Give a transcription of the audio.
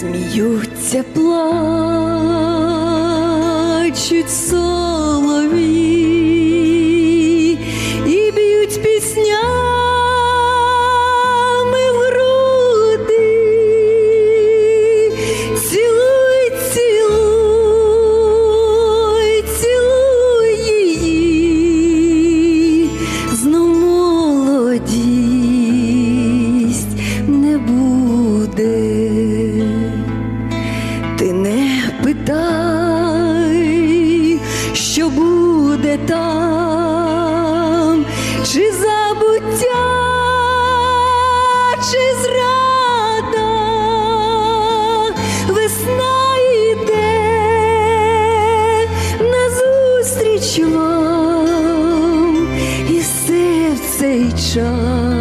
сміються, плачуть солові і б'ють піснями в груди. Цілуй, цілуй, цілуй її, молодість не буде. запитай, що буде там, чи забуття, чи зрада, весна йде назустріч вам. І все в цей час.